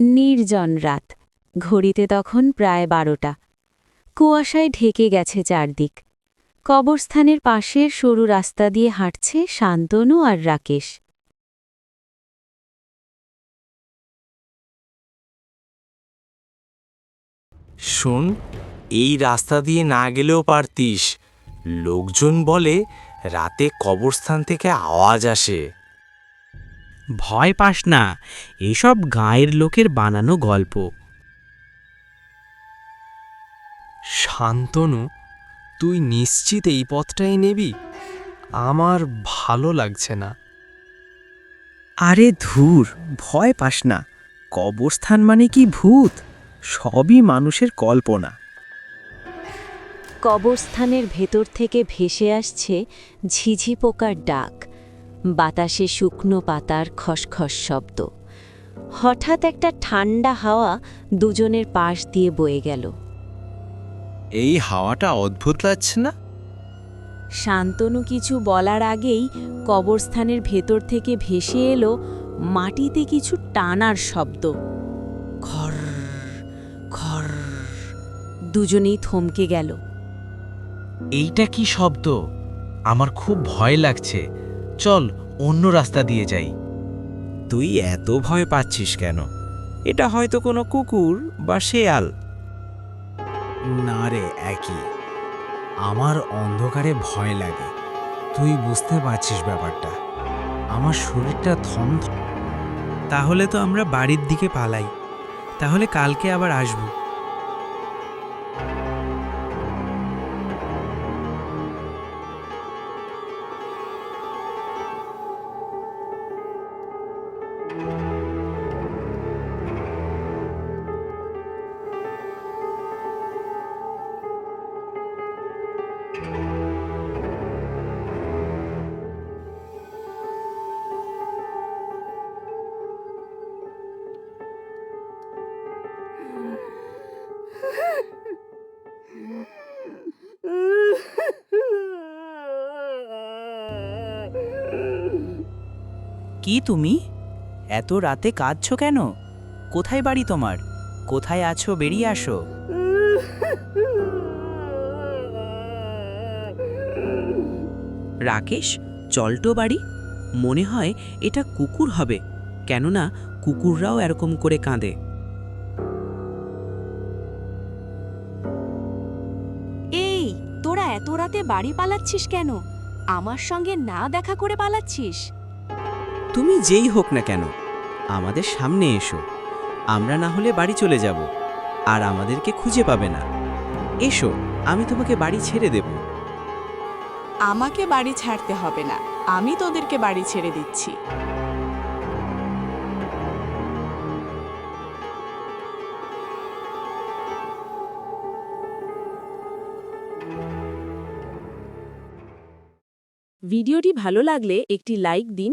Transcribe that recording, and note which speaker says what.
Speaker 1: নির্জন রাত। ঘড়িতে তখন প্রায় বারোটা। কুয়াশায় ঢেকে গেছে চারদিক। কবরস্থানের পাশে সরু রাস্তা দিয়ে হাঁটছে শান্তনু আর রাকেশ।
Speaker 2: শোন, এই রাস্তা দিয়ে না গেলেও পারতিস। লোকজন বলে, রাতে কবরস্থান থেকে আওয়াজ আসে।
Speaker 3: ভয় পাস না এসব গাঁয়ের লোকের বানানো গল্প।
Speaker 4: শান্তনু তুই নিশ্চিত এই পথটাই নেবি? আমার ভালো লাগছে না।
Speaker 5: আরে ধুর ভয় পাস না। কবরস্থান মানে কি ভূত? সবই মানুষের কল্পনা।
Speaker 1: কবরস্থানের ভেতর থেকে ভেসে আসছে ঝিঝি পোকার ডাক। বাতাসে শুকনো পাতার খসখস শব্দ। হঠাৎ একটা ঠান্ডা হাওয়া দুজনের পাশ দিয়ে বয়ে গেল।
Speaker 6: এই হাওয়াটা অদ্ভুত লাগছে না?
Speaker 1: শান্তনু কিছু বলার আগেই কবরস্থানের ভেতর থেকে ভেসে এলো মাটিতে কিছু টানার শব্দ। খর খর দুজনেই থমকে গেল।
Speaker 3: এইটা কি শব্দ? আমার খুব ভয় লাগছে। চল অন্য রাস্তা দিয়ে যাই।
Speaker 6: তুই এত ভয় পাচ্ছিস কেন? এটা হয়তো কোনো কুকুর বা শেয়াল।
Speaker 7: না রে একই। আমার অন্ধকারে ভয় লাগে। তুই বুঝতে পারছিস ব্যাপারটা। আমার শরীরটা থম
Speaker 3: তাহলে তো আমরা বাড়ির দিকে পালাই। তাহলে কালকে আবার আসব।
Speaker 5: কি তুমি? এত রাতে কাঁদছো কেন? কোথায় বাড়ি তোমার? কোথায় আছো? বেরিয়ে আসো।
Speaker 8: রাকেশ চলটো বাড়ি। মনে হয় এটা কুকুর হবে। কেননা কুকুররাও এরকম করে কাঁদে।
Speaker 9: এই, তোরা এত রাতে বাড়ি পালাচ্ছিস কেন? আমার সঙ্গে না দেখা করে পালাচ্ছিস।
Speaker 8: তুমি যেই হোক না কেন আমাদের সামনে এসো। আমরা না হলে বাড়ি চলে যাব আর আমাদেরকে খুঁজে পাবে না। এসো আমি তোমাকে বাড়ি ছেড়ে দেব।
Speaker 9: আমাকে বাড়ি ছাড়তে হবে না আমি তোদেরকে বাড়ি ছেড়ে দিচ্ছি। ভিডিওটি ভালো লাগলে একটি লাইক দিন